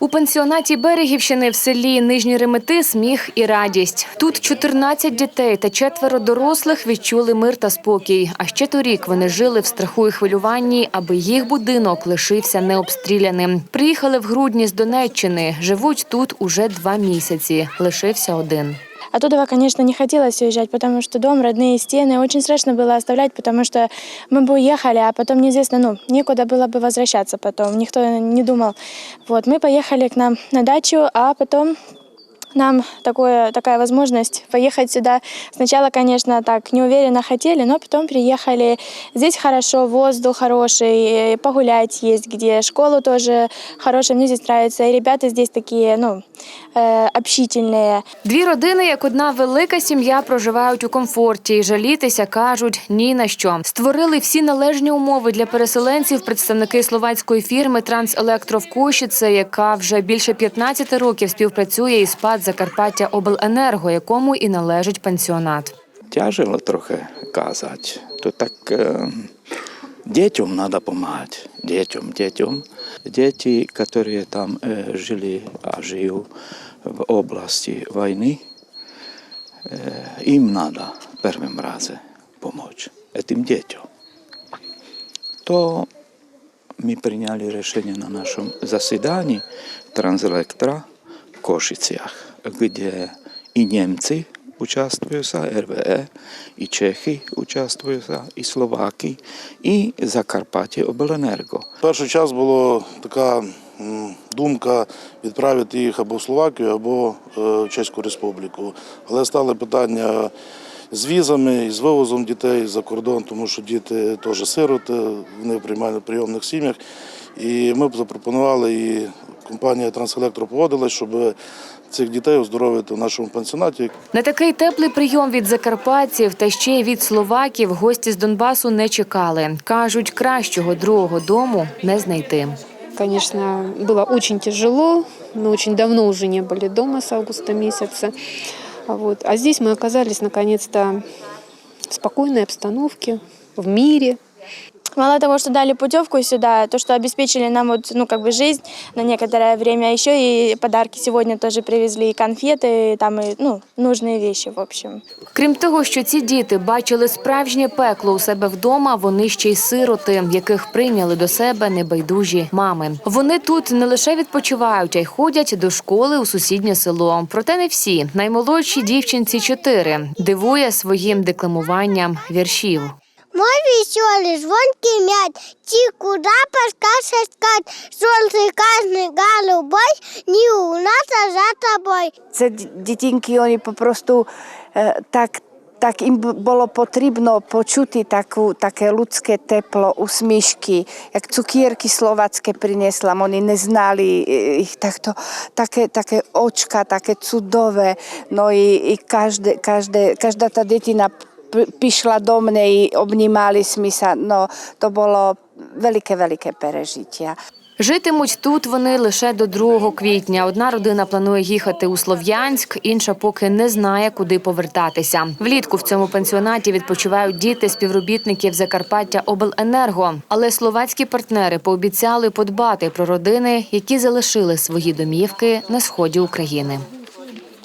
У пансіонаті Берегівщини в селі Нижні Ремети сміх і радість. Тут 14 дітей та четверо дорослих відчули мир та спокій. А ще торік вони жили в страху і хвилюванні, аби їх будинок лишився необстріляним. Приїхали в грудні з Донеччини. Живуть тут уже два місяці. Лишився один. Оттуда, конечно, не хотелось уезжать, потому что дом, родные стены. Очень страшно было оставлять, потому что мы бы уехали, а потом неизвестно, ну, некуда было бы возвращаться потом. Никто не думал. Вот, мы поехали к нам на дачу, а потом нам такое, такая возможность поехать сюда. Сначала, конечно, так неуверенно хотели, но потом приехали. Здесь хорошо, воздух хороший, погулять есть где, школу тоже хорошая, мне здесь нравится. И ребята здесь такие, ну, э, общительные. Дві родини, як одна велика сім'я, проживають у комфорті. і Жалітися кажуть ні на що. Створили всі належні умови для переселенців. Представники словацької фірми Транселектро в Кошице, яка вже більше 15 років співпрацює із ПАД Закарпаття Обленерго, якому і належить пансіонат. Тяжело трохи казати. То так е, дітям треба допомагати. Дітям, дітям. Діти, які там е, жили, а живуть в області війни, е, їм треба першим разом допомогти. Цим дітям. То ми прийняли рішення на нашому засіданні Транселектра в Кошицях, де і німці участвуют, РВЕ, і Чехи участвують, і Словаки, і Закарпаття Обленерго. Перший час була така думка відправити їх або в Словакію, або е, в Чеську Республіку. Але стали питання з візами і з вивозом дітей за кордон, тому що діти теж сироти, вони в приймальних прийомних сім'ях. І ми б запропонували, і компанія Транселектро погодилась, щоб цих дітей оздоровити в нашому пансіонаті. На такий теплий прийом від закарпатців та ще й від словаків гості з Донбасу не чекали. кажуть, кращого другого дому не знайти. Конечно, было очень тяжело. Мы очень давно уже не были дома с августа месяца. Вот. А здесь мы оказались наконец-то в спокойной обстановке, в мире. Мало того, что дали путевку сюда, то, что обеспечили нам вот, ну, как бы жизнь на некоторое время, еще и подарки сегодня тоже привезли, и конфеты, и там, и, ну, нужные вещи, в общем. Крім того, що ці діти бачили справжнє пекло у себе вдома, вони ще й сироти, яких прийняли до себе небайдужі мами. Вони тут не лише відпочивають, а й ходять до школи у сусіднє село. Проте не всі. Наймолодші дівчинці чотири дивує своїм декламуванням віршів. Мой веселый, звонкий мяч, ти куда подскажешь скать, солнце каждый голубой, не у нас, а за тобой. Це д- дітінки, вони попросту е, так, так їм б- було потрібно почути таку, таке людське тепло, усмішки, як цукierki словацьке принесла, вони не знали е, їх такto, таке, таке очка, таке cudové, no i, i každé, každé, každá tá detina p- prišla do mne i obnímali sme sa, no to bolo veľké, veľké perežitia. Житимуть тут вони лише до 2 квітня. Одна родина планує їхати у Слов'янськ, інша поки не знає, куди повертатися. Влітку в цьому пансіонаті відпочивають діти співробітників Закарпаття Обленерго. Але словацькі партнери пообіцяли подбати про родини, які залишили свої домівки на сході України.